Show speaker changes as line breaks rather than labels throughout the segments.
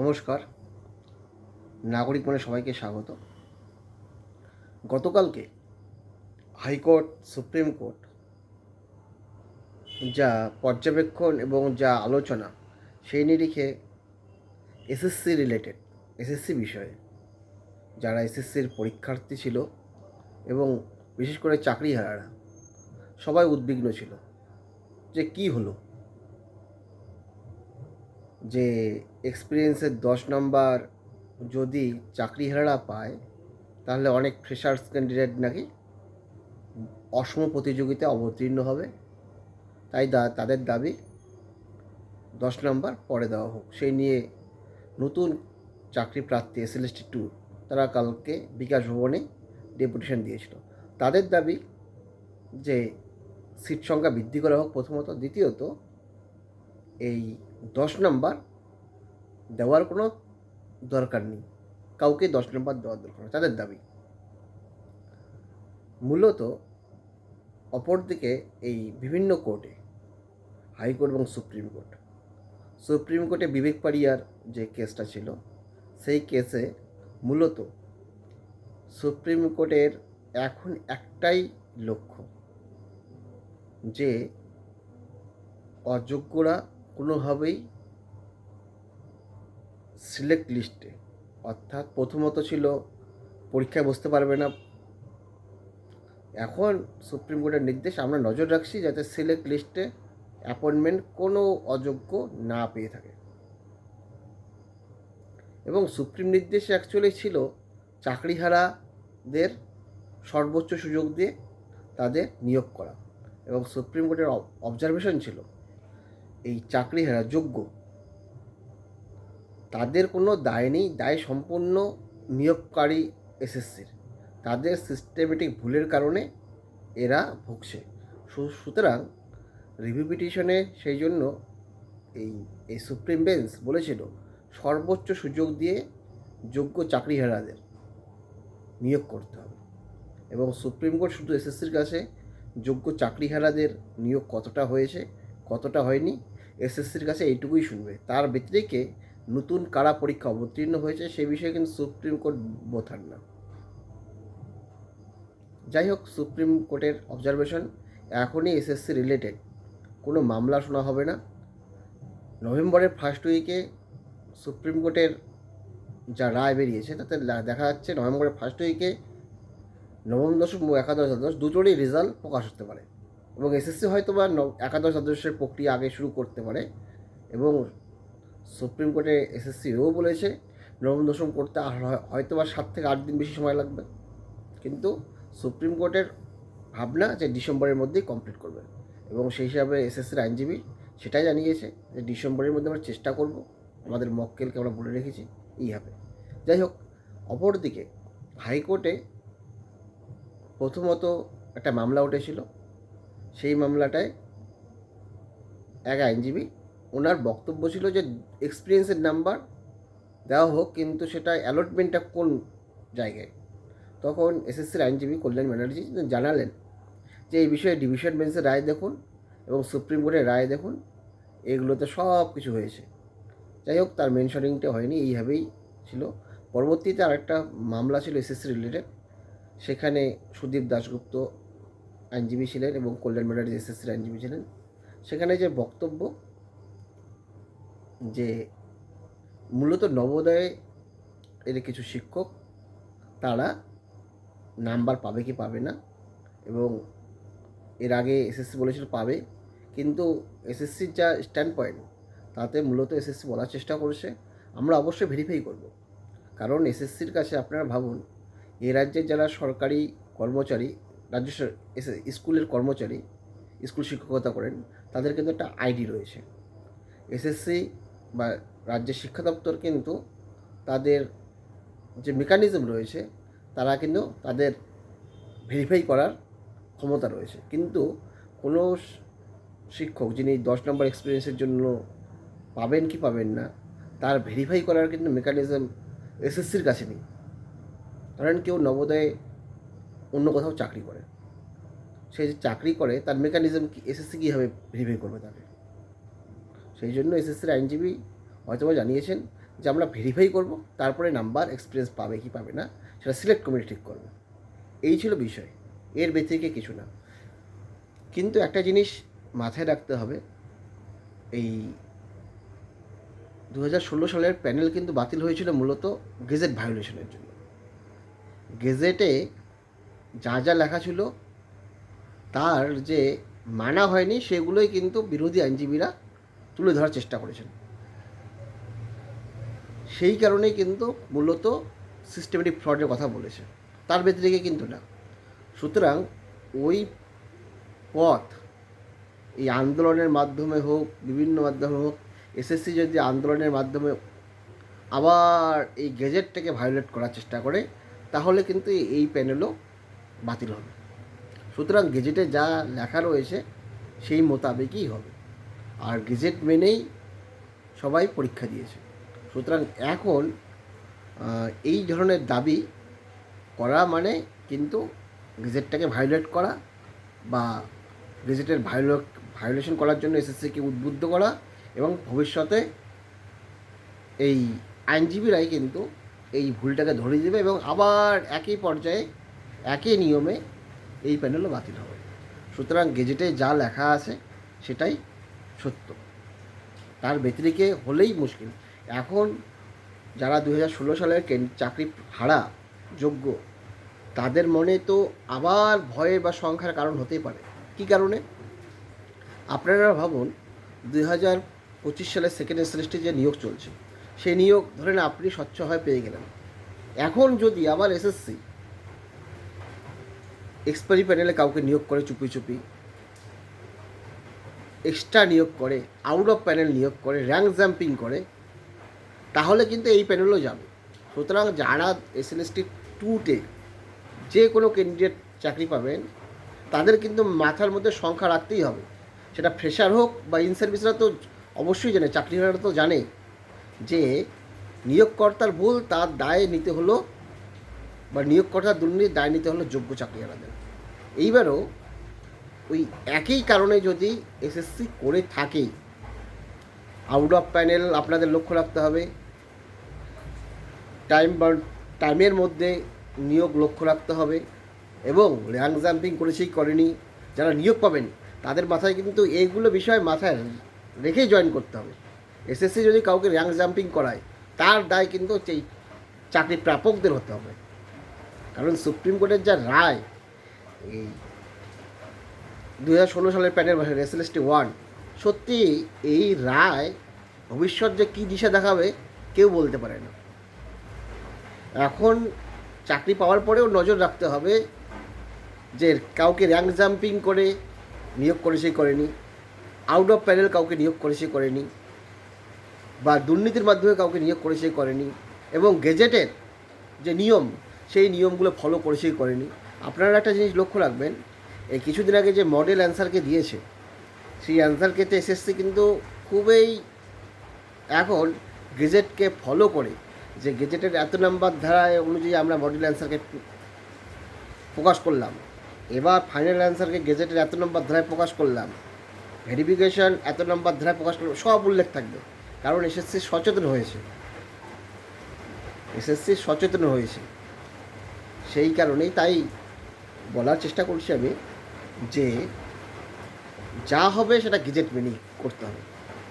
নমস্কার। নাগরিক মনে সবাইকে স্বাগত। গতকালকে হাইকোর্ট, সুপ্রিম কোর্ট যা পর্যবেক্ষণ এবং যা আলোচনা সেই নিরিখে এসএসসি রিলেটেড এসএসসি বিষয়ে যারা এসএসসির পরীক্ষার্থী ছিল এবং বিশেষ করে চাকরিহারারা, সবাই উদ্বিগ্ন ছিল যে কি হলো। যে এক্সপিরিয়েন্সের দশ নম্বর যদি চাকরিহারারা পায়, তাহলে অনেক ফ্রেশার্স ক্যান্ডিডেট নাকি অসম প্রতিযোগিতায় অবতীর্ণ হবে। তাই দা, তাদের দাবি দশ নম্বর পরে দেওয়া হোক। সেই নিয়ে নতুন চাকরি প্রার্থী এসএলএসটি টু তারা কালকে বিকাশ ভবনে ডেপুটেশন দিয়েছিল। তাদের দাবি যে সিট সংখ্যা বৃদ্ধি করা হোক প্রথমত। দ্বিতীয়ত, এই দশ নম্বর দেওয়ার কোনো দরকার নেই। কাউকে দশ নম্বর দেওয়ার দরকার নেই, তাদের দাবি। মূলত অপরদিকে এই বিভিন্ন কোর্টে, হাইকোর্ট এবং সুপ্রিম কোর্ট, সুপ্রিম কোর্টে বিবেক পাড়িয়ার যে কেসটা ছিল, সেই কেসে মূলত সুপ্রিম কোর্টের এখন একটাই লক্ষ্য, যে অযোগ্যরা কোনোভাবেই সিলেক্ট লিস্টে অর্থাৎ প্রথমত ছিল পরীক্ষায় বসতে পারবে না। এখন সুপ্রিম কোর্টের নির্দেশ, আমরা নজর রাখছি যাতে সিলেক্ট লিস্টে অ্যাপয়েন্টমেন্ট কোনো অযোগ্য না পেয়ে থাকে। এবং সুপ্রিম নির্দেশ অ্যাকচুয়ালি ছিল চাকরিহারাদের সর্বোচ্চ সুযোগ দিয়ে তাদের নিয়োগ করা। এবং সুপ্রিম কোর্টের অবজারভেশন ছিল এই চাকরি চাকরিহারা যোগ্য। তাদের কোনো দায় নেই, দায় সম্পূর্ণ নিয়োগকারী এসএসসির। তাদের সিস্টেমেটিক ভুলের কারণে এরা ভুগছে। সুতরাং রিভিউ পিটিশনে সেই জন্য এই এই সুপ্রিম বেঞ্চ বলেছিল, সর্বোচ্চ সুযোগ দিয়ে যোগ্য চাকরি চাকরিহারাদের নিয়োগ করতে হবে। এবং সুপ্রিম কোর্ট শুধু এসএসসির কাছে যোগ্য চাকরি চাকরিহারাদের নিয়োগ কতটা হয়েছে, কতটা হয়নি এসএসসির কাছে এইটুকুই শুনবে। তার ব্যতিরেকে নতুন কারা পরীক্ষা অবতীর্ণ হয়েছে সে বিষয়ে কিন্তু সুপ্রিম কোর্ট বোথার না। যাই হোক, সুপ্রিম কোর্টের অবজারভেশন এখনই এসএসসি রিলেটেড কোনো মামলা শোনা হবে না। নভেম্বরের ফার্স্ট উইকে সুপ্রিম কোর্টের যা রায় বেরিয়েছে, তাতে দেখা যাচ্ছে নভেম্বরের ফার্স্ট উইকে নবম দশম একাদশ দ্বাদশ দুটোরই রেজাল্ট প্রকাশ হতে পারে। এবং এসএসসি হয়তো বা একাদশ দ্বাদশের প্রক্রিয়া আগে শুরু করতে পারে এবং সুপ্রিম কোর্টে এসএসসি এসএসসিও বলেছে, নবম, দশম করতে হয়- হয়তো বা সাত থেকে আট দিন বেশি সময় লাগবে। কিন্তু সুপ্রিম কোর্টের ভাবনা যে ডিসেম্বরের মধ্যেই কমপ্লিট করবে এবং সেই হিসাবে এসএসসির আইনজীবী সেটাই জানিয়েছে যে ডিসেম্বরের মধ্যে আমরা চেষ্টা করব, আমাদের মক্কেলকে আমরা বলে রেখেছি এইভাবে যাই হোক, অপরদিকে হাইকোর্টে প্রথমত একটা মামলা উঠেছিল সেই মামলাটায় এক আইনজীবী, ওনার বক্তব্য ছিল যে এক্সপিরিয়েন্সের নাম্বার দেওয়া হোক, কিন্তু সেটা অ্যালটমেন্টটা কোন জায়গায়? তখন এসএসসির আইনজীবী কল্যাণ ব্যানার্জি জানালেন যে এই বিষয়ে ডিভিশন বেঞ্চের রায় দেখুন এবং সুপ্রিম কোর্টের রায় দেখুন, এগুলোতে সব কিছু হয়েছে। যাই হোক, তার মেনশনিংটা হয়নি, এইভাবেই ছিল। পরবর্তীতে আরেকটা মামলা ছিল এসএসসি রিলেটেড সেখানে সুদীপ দাশগুপ্ত আইনজীবী ছিলেন এবং কল্যাণ ব্যানার্জি এসএসসির আইনজীবী ছিলেন। সেখানে যে বক্তব্য যে মূলত নবোদয়ে এর কিছু শিক্ষক, তারা নাম্বার পাবে কি পাবে না এবং এর আগে এসএসসি বলেছিল পাবে, কিন্তু এসএসসির যা স্ট্যান্ড পয়েন্ট তাতে মূলত এসএসসি বলার চেষ্টা করেছে। আমরা অবশ্যই ভেরিফাই করব। কারণ এসএসসির কাছে আপনারা ভাবুন, এ রাজ্যের যারা সরকারি কর্মচারী রাজ্য স্কুলের কর্মচারী, স্কুল শিক্ষকতা করেন, তাদের কিন্তু একটা আইডি রয়েছে। এসএসসি বা রাজ্যের শিক্ষা দপ্তর কিন্তু তাদের যে মেকানিজম রয়েছে, তারা কিন্তু তাদের ভেরিফাই করার ক্ষমতা রয়েছে। কিন্তু কোনো শিক্ষক যিনি দশ নম্বর এক্সপিরিয়েন্সের জন্য পাবেন কি পাবেন না, তার ভেরিফাই করার কিন্তু মেকানিজম এসএসসির কাছে নেই। ধরেন কেউ নবোদয়ে অন্য কোথাও চাকরি করে। সে যে চাকরি করে, তার মেকানিজম কি এসএসসি কীভাবে ভেরিফাই করবে তাকে? সেই জন্য এসএসসির আইনজীবী হয়তোবা জানিয়েছেন যে আমরা ভেরিফাই করব, তারপরে নাম্বার এক্সপিরিয়েন্স পাবে কি পাবে না, সেটা সিলেক্ট কমিটি ঠিক করবে। এই ছিল বিষয়। এর ব্যতিরিকে কিছু না। কিন্তু একটা জিনিস মাথায় রাখতে হবে, এই দু হাজার ষোলো সালের প্যানেল কিন্তু বাতিল হয়েছিল মূলত গেজেট ভায়োলেশনের জন্য। গেজেটে যা যা লেখা ছিল, তার যে মানা হয়নি, সেগুলোই কিন্তু বিরোধী আইনজীবীরা তুলে ধরার চেষ্টা করেছেন। সেই কারণেই কিন্তু মূলত সিস্টেমেটিক ফ্রডের কথা বলেছে। তার ব্যতিরেকে কিন্তু না। সুতরাং ওই পথ, এই আন্দোলনের মাধ্যমে হোক, বিভিন্ন মাধ্যমে হোক এসএসসি যদি আন্দোলনের মাধ্যমে আবার এই গেজেটটাকে ভায়োলেট করার চেষ্টা করে, তাহলে কিন্তু এই প্যানেলও বাতিল হবে। সুতরাং গেজেটে যা লেখা রয়েছে সেই মোতাবেকই হবে। আর গেজেট মেনেই সবাই পরীক্ষা দিয়েছে। সুতরাং এখন এই ধরনের দাবি করা মানে কিন্তু গেজেটটাকে ভায়োলেট করা বা গেজেটের ভায়োলেট ভায়োলেশন করার জন্য এসএসসিকে উদ্বুদ্ধ করা এবং ভবিষ্যতে এই আইনজীবীরাই কিন্তু এই ভুলটাকে ধরিয়ে দেবে এবং আবার একই পর্যায়ে একই নিয়মে এই প্যানেলও বাতিল হবে। সুতরাং গেজেটে যা লেখা আছে সেটাই সত্য। তার ব্যতিরিকে হলেই মুশকিল। এখন যারা দু হাজার ষোলো সালের চাকরি হারা যোগ্য, তাদের মনে তো আবার ভয়ে বা সংখ্যার কারণ হতেই পারে। কী কারণে? আপনারা ভাবুন, দুই হাজার পঁচিশ সালের সেকেন্ড এসএলএসটি যে নিয়োগ চলছে, সেই নিয়োগ ধরেন আপনি স্বচ্ছ হয়ে পেয়ে গেলেন। এখন যদি আবার এসএসসি এক্সপায়ারি প্যানেলে কাউকে নিয়োগ করে চুপি চুপি। এক্সট্রা নিয়োগ করে আউট অফ প্যানেল নিয়োগ করে র্যাঙ্ক জাম্পিং করে, তাহলে কিন্তু এই প্যানেলও যাবে। সুতরাং যারা এসএলএসটি টুতে যে কোনো ক্যান্ডিডেট চাকরি পাবেন, তাদের কিন্তু মাথার মধ্যে সংখ্যা রাখতেই হবে। সেটা ফ্রেশার হোক বা ইন সার্ভিসরা তো অবশ্যই জানে চাকরিহারা তো জানে যে নিয়োগকর্তার ভুল তার দায় নিতে হলো বা নিয়োগকর্তার দুর্নীতির দায় নিতে হলো যোগ্য চাকরিহারাদের। এইবারও ওই একই কারণে যদি এসএসসি করে থাকে আউট অফ প্যানেল আপনাদের লক্ষ্য রাখতে হবে। টাইম টাইমের মধ্যে নিয়োগ লক্ষ্য রাখতে হবে এবং র্যাঙ্ক জাম্পিং করেছেই করেনি, যারা নিয়োগ পাবেন তাদের মাথায় কিন্তু এইগুলো বিষয় মাথায় রেখেই জয়েন করতে হবে। এসএসসি যদি কাউকে র্যাঙ্ক জাম্পিং করায়, তার দায় কিন্তু সেই চাকরি প্রাপকদের হতে হবে। কারণ সুপ্রিম কোর্টের যা রায় এই দু হাজার ষোলো সালের প্যানেল এসএলএসটি ওয়ান। সত্যি এই রায় ভবিষ্যৎ যে কী দিশা দেখাবে, কেউ বলতে পারে না। এখন চাকরি পাওয়ার পরেও নজর রাখতে হবে যে কাউকে র্যাঙ্ক জাম্পিং করে নিয়োগ করে করেনি আউট অফ প্যানেল কাউকে নিয়োগ করে করেনি, বা দুর্নীতির মাধ্যমে কাউকে নিয়োগ করে করেনি, এবং গেজেটের যে নিয়ম, সেই নিয়মগুলো ফলো করে সেই করেনি। আপনারা একটা জিনিস লক্ষ্য রাখবেন, এই কিছুদিন আগে যে মডেল অ্যান্সারকে দিয়েছে, সেই অ্যান্সারকেতে এসএসসি কিন্তু খুবই এখন গেজেটকে ফলো করে যে গেজেটের এত নাম্বার ধারায় অনুযায়ী আমরা মডেল অ্যান্সারকে প্রকাশ করলাম। এবার ফাইনাল অ্যান্সারকে গেজেটের এত নম্বর ধারায় প্রকাশ করলাম। ভেরিফিকেশন এত নম্বর ধারায় প্রকাশ করলাম, সব উল্লেখ থাকবে। কারণ এসএসসি সচেতন হয়েছে। এসএসসি সচেতন হয়েছে। সেই কারণেই তাই বলার চেষ্টা করছি আমি যে যা হবে সেটা গেজেট মেনেই করতে হবে।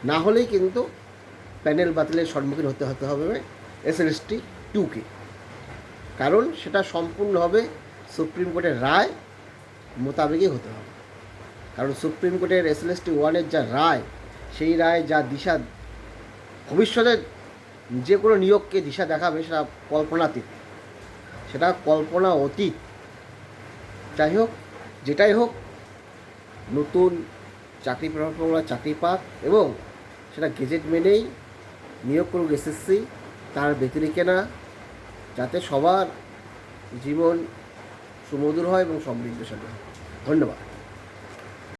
না হলেই কিন্তু প্যানেল বাতিলের সম্মুখীন হতে হতে হবে এসএলএসটি টুকে কারণ সেটা সম্পূর্ণ হবে সুপ্রিম কোর্টের রায় মোতাবেকই হতে হবে। কারণ সুপ্রিম কোর্টের এসএলএসটি ওয়ানের যা রায়, সেই রায় যা দিশা ভবিষ্যতে যে কোনো নিয়োগকে দিশা দেখাবে সেটা কল্পনাতীত। সেটা কল্পনা অতীত। যাই হোক, যেটাই হোক, নতুন চাকরি প্রাপকরা চাকরি পাক এবং সেটা গেজেট মেনেই নিয়োগ করুক এসএসসি, তার ব্যতিরিকে না যাতে সবার জীবন সুমধুর হয় এবং সমৃদ্ধশালী হয়। ধন্যবাদ।